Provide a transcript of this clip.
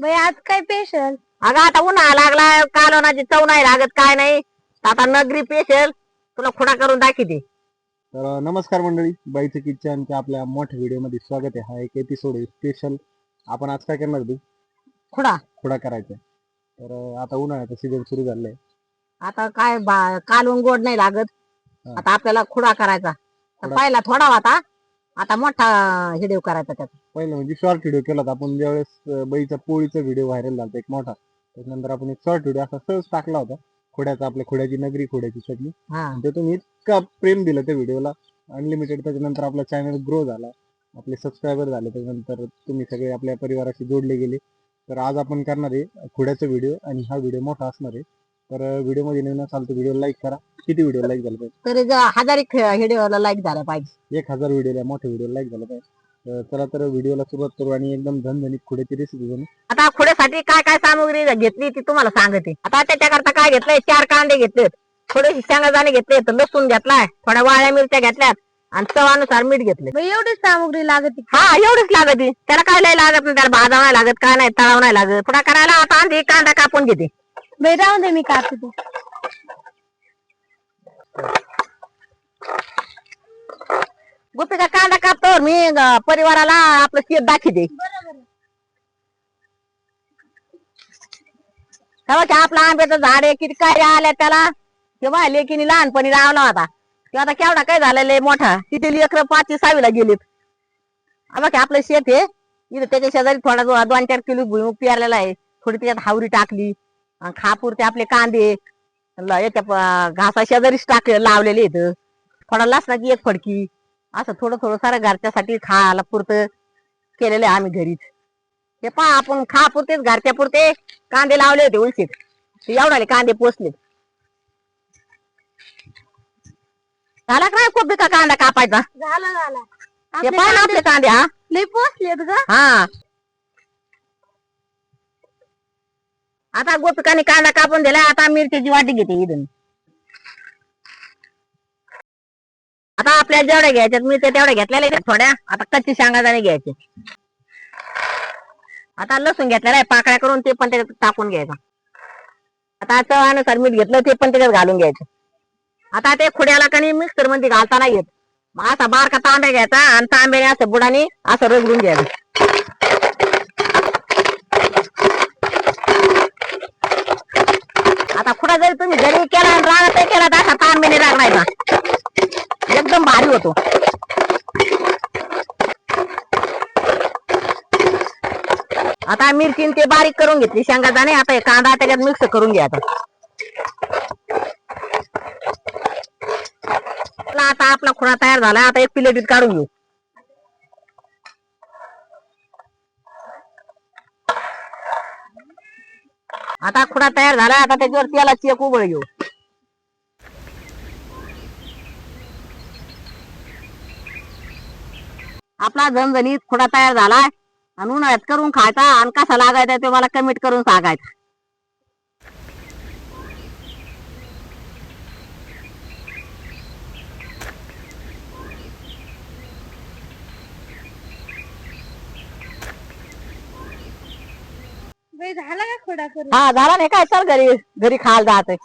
बाई आज काय पेशल अगं आता उन्हाळा लागला कालवणाची चव नाही लागत काय नाही. आता नगरी पेशल तुला खुडा करून दाखवते. तर अं, नमस्कार मंडळी. बाईचं किचनच्या आपल्या मोठ्या व्हिडिओमध्ये स्वागत आहे. हा एक एपिसोड आहे स्पेशल आपण आज काय करणार होतो? खुडा खुडा करायचा आहे. तर अं, आता उन्हाळ्याचा सीझन सुरू झालाय. आता काय बा- कालवून गोड नाही लागत. हा. आता आपल्याला खुडा करायचा. तर खुडा. पहिला थोडा होता. आता मोठा हिडीव करायचा त्याचा पहिलं म्हणजे शॉर्ट व्हिडिओ केला होता आपण ज्यावेळेस बाईचा पोळीचा व्हिडिओ व्हायरल झाला एक मोठा. त्याच्यानंतर आपण एक शॉर्ट व्हिडिओ असा सहज टाकला होता. खोड्याचा आपल्या खोड्याची नगरी खोड्याची चटणी हा. आणि ते तुम्ही इतका प्रेम दिलं त्या व्हिडिओला अनलिमिटेड त्याच्यानंतर आपला चॅनल ग्रो झाला. आपले सबस्क्रायबर झाले. त्याच्यानंतर तुम्ही सगळे आपल्या परिवाराशी जोडले गेले. तर आज आपण करणार आहे खोड्याचा व्हिडिओ आणि हा व्हिडिओ मोठा असणार आहे. तर व्हिडिओमध्ये नवीन असाल तर व्हिडिओ लाईक करा. किती व्हिडिओ लाईक झाला पाहिजे? तरी जर हजार एक हिडीवला लाईक झाला पाहिजे. एक हजार व्हिडिओला मोठ्या व्हिडिओ लाईक झाला पाहिजे. तर चला तर व्हिडिओला सुरुवात करू आणि एकदम झणझणीत खोड्याची रेसिपी बनवू. आता खुड्यासाठी काय काय सामग्री घेतली ती तुम्हाला सांगते. आता त्याच्याकरता काय घेतलंय? चार कांदे घेतलेत. थोडेसे शेंगादाणे घेतलेत. लसूण घेतलाय. थोड्या वाळ्या मिरच्या घेतल्यात. आणि चवानुसार मीठ घेतले एवढीच सामग्री लागत. हा एवढीच लागत. ती. त्याला काय लय लागत नाही? त्याला भाजावं नाही लागत काय नाही? तळावं नाही लागत. थोडा करायला आता आधी कांदा कापून घेते. बाई राहून दे मी कापते ते. गुप्पीचा कांदा कापतो मी अं, परिवाराला आपलं शेत दाखवते. तेव्हा की आपलं आंब्याचं झाड आहे किती काय आल्या त्याला? तेव्हा लेकीने लहानपणी लावला होता. तेव्हा आता केवढा काय झालेला आहे मोठा. तिथे लेकर पाचवी सहावीला गेलीत. आता की आपलं शेत आहे. इथं त्याच्या शेजारी थोडा दो- दोन चार किलो भुईमुग पेरलेला आहे. थोडी त्याच्यात हावरी टाकली. आणि खापुरते आपले कांदे. ल- याच्या घासा शेजारीच टाकले लावलेले इथं थोडा लसणाची एक फडकी. असं थोडं थोडं सारं घरच्यासाठी खायला पुरतं केलेलं आहे आम्ही घरीच. हे पहा आपण खा पुरतेच घरच्या पुरते कांदे लावले होते उलशीत ते एवढाले कांदे पोचले झाला काय खूप का कांदा कापायचा? झालं झालं. हे आपले पाहा ना कांदे आपले कांदे हा. लई पोचलेत ग. हा. आता गोपिकाने कांदा कापून दिला आता मिरच्याची वाटी घेते इथून. आता आपल्या जेवढ्या घ्यायच्यात मी ते तेवढ्या घेतलेल्या थोड्या. आता कच्ची शेंगादाणे घ्यायचे. आता लसूण घेतलेला आहे पाकळ्या करून ते पण त्याच्यात टाकून घ्यायचं. आता चवानुसार मीठ घेतलं ते पण त्याच्यात घालून घ्यायचं. आता ते खुड्याला कणी मिक्सरमध्ये घालता नाही येत. असा बारका तांब्या घ्यायचा आणि तांब्याने असं बुडाने असं रगडून घ्यायचं. आता खुडा जरी तुम्ही घरी केला आणि रागात केला तर असा तांब्याने रागडायचा एकदम भारी होतो. आता मिरची ते बारीक करून घेतली शेंगा जाणे आता हे कांदा त्याच्यात मिक्स करून घ्या आता. आपला खुणा तयार झाला आता एक प्लेट काढून घेऊ. आता खुडा तयार झाला आता त्याच्यावर त्याला चेक उबळ घेऊ. आपला झणझणीत खुडा तयार झालाय आणि उन्हाळ्यात करून खायचा आणि कसा लागायचा ते मला कमेंट करून सांगायचं. झाला का खोडा करून हा झाला नाही काय चल घरी घरी खायला जाते